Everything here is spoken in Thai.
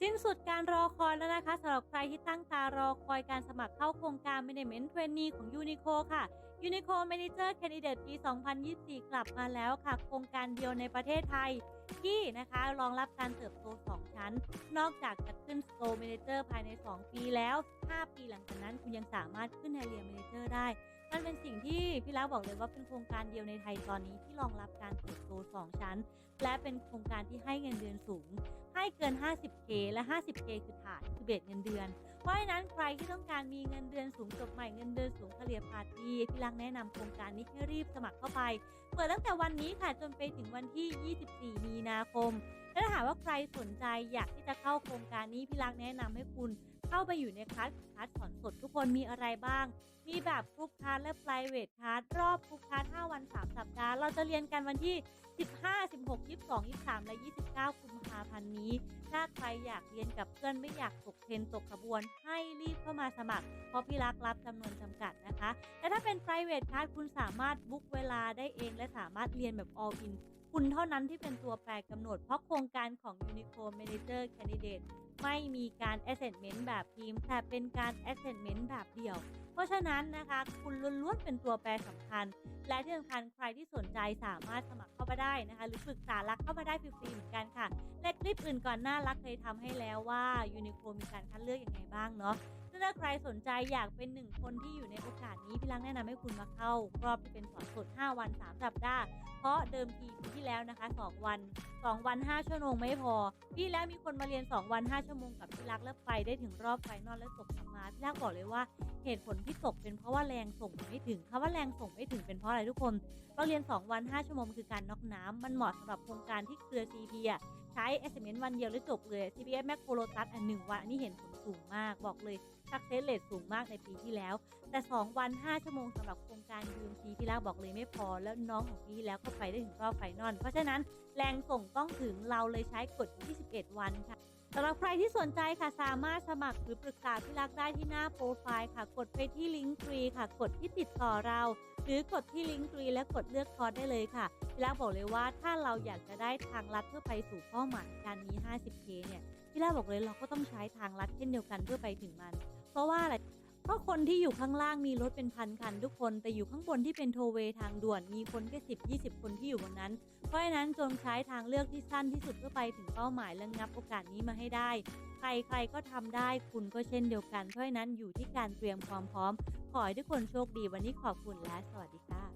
สิ้นสุดการรอคอยแล้วนะคะสำหรับใครที่ตั้งตารอคอยการสมัครเข้าโครงการ Management Trainee ของ Unico ค่ะ Unico Manager Candidate ปี 2024 กลับมาแล้วค่ะ โครงการเดียวในประเทศไทย ที่นะคะรองรับการเติบโต 2 ชั้น นอกจากจะขึ้น Store Manager ภายใน 2 ปีแล้ว 5 ปีหลังจากนั้นคุณยังสามารถขึ้น Area Manager ได้มันเป็นสิ่งที่พี่แล้วบอกเลยว่าเป็นโครงการเดียวในไทยตอนนี้ที่รองรับการเติบโต 2 ชั้น และเป็นโครงการที่ให้เงินเดือนสูง ให้เกิน 50K และ 50K คือฐานคือเบสเงินเดือน เพราะฉะนั้นใครที่ต้องการมีเงินเดือนสูงจบใหม่เงินเดือนสูงเฉลี่ยพาทีพี่ลักแนะนำโครงการนี้ให้รีบสมัครเข้าไป เปิดตั้งแต่วันนี้ค่ะจนไปถึงวันที่ 24 มีนาคมและถ้าหากว่าใครสนใจอยากที่จะเข้าโครงการนี้พี่ลักแนะนำให้คุณเข้าไปอยู่ในคลาสคลาสสอนสดทุกคนมีอะไรบ้าง มีแบบกรุ๊ปคลาสและ private คลาสรอบกรุ๊ปคลาส5วัน 3 สัป เราจะเรียนกันวันที่ 15 16 22 23 และ 29กุมภาพันธ์นี้ ถ้าใครอยากเรียนกับเพื่อนไม่อยากตกเทรนตกขบวน ให้รีบเข้ามาสมัคร เพราะพี่รักรับจำนวนจำกัดนะคะ แต่ถ้าเป็น private class คุณสามารถบุ๊กเวลาได้เอง และสามารถเรียนแบบ all in คุณเท่านั้นที่เป็นตัวแปรกำหนด เพราะโครงการของ Unico Manager Candidate ไม่มีการ assessment แบบทีม แต่เป็นการ assessment แบบเดี่ยว เพราะฉะนั้นนะคะ คุณล้วนๆเป็นตัวแปรสำคัญ และที่สำคัญใครที่สนใจสามารถสมัครเข้ามาได้นะคะ หรือปรึกษารักเข้ามาได้ฟรีๆเหมือนกันค่ะ และคลิปอื่นก่อนหน้ารักเคยทำให้แล้วว่ายูนิโคลมีการคัดเลือกยังไงบ้างเนาะ ถ้าใครสนใจอยากเป็นหนึ่งคนที่อยู่ในโอกาสนี้พี่รักแนะนำให้คุณมาเข้า รอบที่เป็นสอนสด 5 วัน 3 สัปดาห์ เพราะเดิมทีปีที่แล้วนะคะ 2 วัน 2 วัน 5 ชั่วโมงไม่พอ พี่แล้วมีคนมาเรียน 2 วัน 5 ชั่วโมงกับพี่รักแล้วไปได้ถึงรอบไฟนอลแล้วตกกลับมาพี่รักบอกเลยว่าเหตุผลที่ตกเป็นเพราะว่าแรงส่งไม่ถึงคำว่าแรงส่งไม่ถึงเป็นเพราะอะไรทุกคนเราเรียน 2 วัน 5 ชั่วโมงคือการน็อกน้ำมันเหมาะสำหรับโครงการที่เครือ CP อะใช้ assessment วันเดียวแล้วจบเลย CPF Mac p o l o t u s อันหนึ่งวันอันนี้เห็นผลสูงมากบอกเลย success rate สูงมากในปีที่แล้ว แต่ 2 วัน 5 ชั่วโมงสำหรับโครงการ UMC พี่ลากบอกเลยไม่พอ แล้วน้องของพี่แล้วก็ไปได้ถึงรอบไฟนอลเพราะฉะนั้นแรงส่งต้องถึงเราเลยใช้กฎ21 วันค่ะสำหรับใครที่สนใจค่ะสามารถสมัครหรือปรึกษาพี่รักได้ที่หน้าโปรไฟล์ค่ะ กดไปที่ลิงก์ฟรีค่ะ กดที่ติดต่อเรา หรือกดที่ลิงก์ฟรีและกดเลือกคอร์สได้เลยค่ะพี่รักบอกเลยว่าถ้าเราอยากจะได้ทางลัดเพื่อไปสู่เป้าหมายการมี 50K เนี่ยพี่รักบอกเลยเราก็ต้องใช้ทางลัดเช่นเดียวกันเพื่อไปถึงมัน เพราะว่าอะไรเพราะคนที่อยู่ข้างล่างมีรถเป็นพันคันทุกคน แต่อยู่ข้างบนที่เป็นโทเวทางด่วนมีคนแค่สิบยี่สิบคนที่อยู่บนนั้น เพราะฉะนั้นจงใช้ทางเลือกที่สั้นที่สุดเพื่อไปถึงเป้าหมายและงับโอกาสนี้มาให้ได้ ใครๆก็ทำได้คุณก็เช่นเดียวกัน เพราะฉะนั้นอยู่ที่การเตรียมความพร้อม ขอให้ทุกคนโชคดีวันนี้ขอบคุณและสวัสดีค่ะ